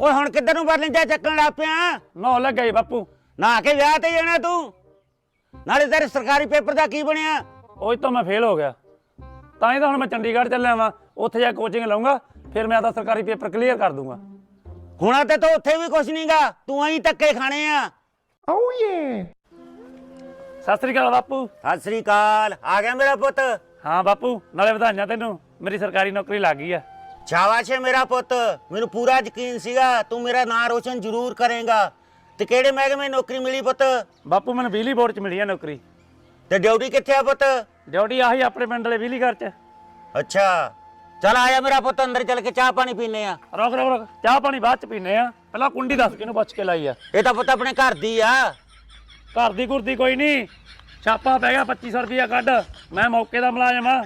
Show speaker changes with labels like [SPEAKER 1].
[SPEAKER 1] ਓਏ ਹੁਣ ਕਿੱਧਰ ਨੂੰ ਬਰਲਿੰਜਾ ਚੱਕਣ ਲੱਗ ਪਿਆ?
[SPEAKER 2] ਨੌ ਲੱਗਾ ਈ ਬਾਪੂ।
[SPEAKER 1] ਨਾ ਕੇ ਵਿਆਹ ਤੇ ਜਾਣਾ ਤੂੰ? ਨਾਲੇ ਤੇਰੇ ਸਰਕਾਰੀ ਪੇਪਰ ਦਾ ਕੀ ਬਣਿਆ?
[SPEAKER 2] ਉਹ ਤੋਂ ਮੈਂ ਫੇਲ ਹੋ ਗਿਆ। ਤਾਂ ਹੀ ਤਾਂ ਹੁਣ ਮੈਂ ਚੰਡੀਗੜ੍ਹ ਚੱਲਿਆ ਵਾਂ। ਉੱਥੇ ਜਾ ਕੋਚਿੰਗ ਲਵਾਂਗਾ ਫਿਰ ਮੈਂ ਆਦਾ ਸਰਕਾਰੀ ਪੇਪਰ ਕਲੀਅਰ ਕਰ ਦੂੰਗਾ।
[SPEAKER 1] ਹੁਣਾ ਤੇ ਤੂੰ ਉੱਥੇ ਵੀ ਕੁਛ ਨਹੀਂਗਾ ਤੂੰ ਐਂ ਧੱਕੇ ਖਾਣੇ ਆ।
[SPEAKER 2] ਸਤਿ ਸ੍ਰੀ ਅਕਾਲ ਬਾਪੂ।
[SPEAKER 1] ਸਤਿ ਸ੍ਰੀ ਅਕਾਲ। ਆ ਗਿਆ ਮੇਰਾ ਪੁੱਤ।
[SPEAKER 2] ਹਾਂ ਬਾਪੂ ਨਾਲੇ ਵਧਾਈਆਂ ਤੈਨੂੰ। ਮੇਰੀ ਸਰਕਾਰੀ ਨੌਕਰੀ ਲੱਗ ਗਈ ਆ।
[SPEAKER 1] ਸ਼ਾਬਾਸ਼ ਏ ਮੇਰਾ ਪੁੱਤ ਮੈਨੂੰ ਪੂਰਾ ਯਕੀਨ ਸੀਗਾ ਤੂੰ ਮੇਰਾ ਨਾਂ ਰੋਸ਼ਨ ਜ਼ਰੂਰ ਕਰੇਗਾ। ਤੇ ਕਿਹੜੇ ਮਹਿਕਮੇ ਨੌਕਰੀ ਮਿਲੀ ਪੁੱਤ?
[SPEAKER 2] ਬਾਪੂ ਮੈਨੂੰ ਬਿਜਲੀ ਬੋਰਡ 'ਚ ਮਿਲੀ ਆ ਨੌਕਰੀ।
[SPEAKER 1] ਤੇ ਡਿਊਟੀ ਕਿੱਥੇ ਆ ਪੁੱਤ?
[SPEAKER 2] ਡਿਊਟੀ ਆਹੀ ਆਪਣੇ ਪਿੰਡ ਵਾਲੇ ਬਿਜਲੀ ਘਰ 'ਚ।
[SPEAKER 1] ਅੱਛਾ। ਚਲ ਆਇਆ ਮੇਰਾ ਪੁੱਤ ਅੰਦਰ ਚੱਲ ਕੇ ਚਾਹ ਪਾਣੀ ਪੀਨੇ ਆ।
[SPEAKER 2] ਰੁਕ ਰੁਕ ਰੁਕ। ਚਾਹ ਪਾਣੀ ਬਾਅਦ 'ਚ ਪੀਨੇ ਆ। ਪਹਿਲਾਂ ਕੁੰਡੀ ਦੱਸ ਕਿਹਨੂੰ ਪੁੱਛ ਕੇ ਲਾਈ ਆ।
[SPEAKER 1] ਇਹ ਤਾਂ ਪੁੱਤ ਆਪਣੇ ਘਰ ਦੀ ਆ।
[SPEAKER 2] ਘਰ ਦੀ ਗੁਰਦੀ ਕੋਈ ਨਹੀਂ। ਛਾਪਾ ਪੈ ਗਿਆ 2500 ਰੁਪਇਆ ਕੱਢ। ਮੈਂ ਮੌਕੇ ਦਾ ਮੁਲਾਜ਼ਮ ਆ।